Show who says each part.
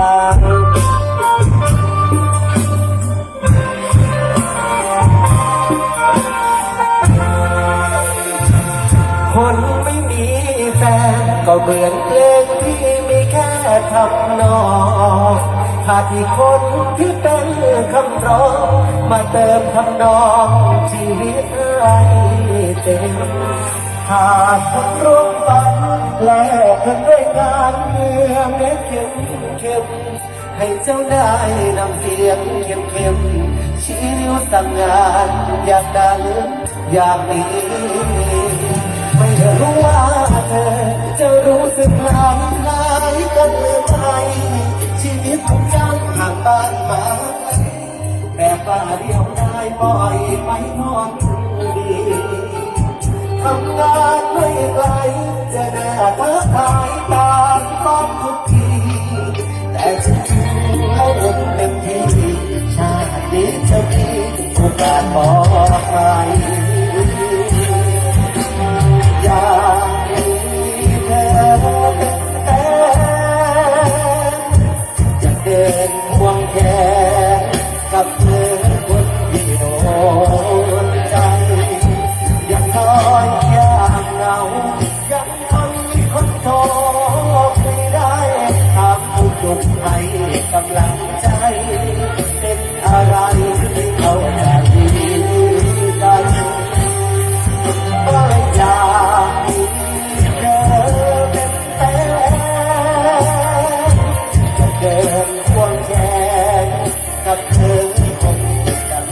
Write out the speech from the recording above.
Speaker 1: คนไม่มีแฟนก็เหมือนเพลงที่มีแค่ทำนองขาดอีกคนที่เป็นคำร้อง มาเติมทำนองชีวิตให้เต็มขาดคนร่วมฝันแลกกันด้วย การเมืองเม็ดเข็มเข้มให้เจ้าได้นำเสียงเข้มเข้มชี้นิ้วสั่งงานอยากดังอยากดีไม่รู้ว่าเธอจะรู้สึกหลายคล้ายกันหรือไม่ชีวิตของฉันห่างบ้านมา แต่ป่าเดียวได้ปล่อยไปนอน จะบอกใครอย่าเธอเป็นแฟนจะเดินควงแขนกับเธอคนที่ดใจยังนอยยังเงายังน้อคนโทรไม่ได้ทำผู้ดุให้กำลัง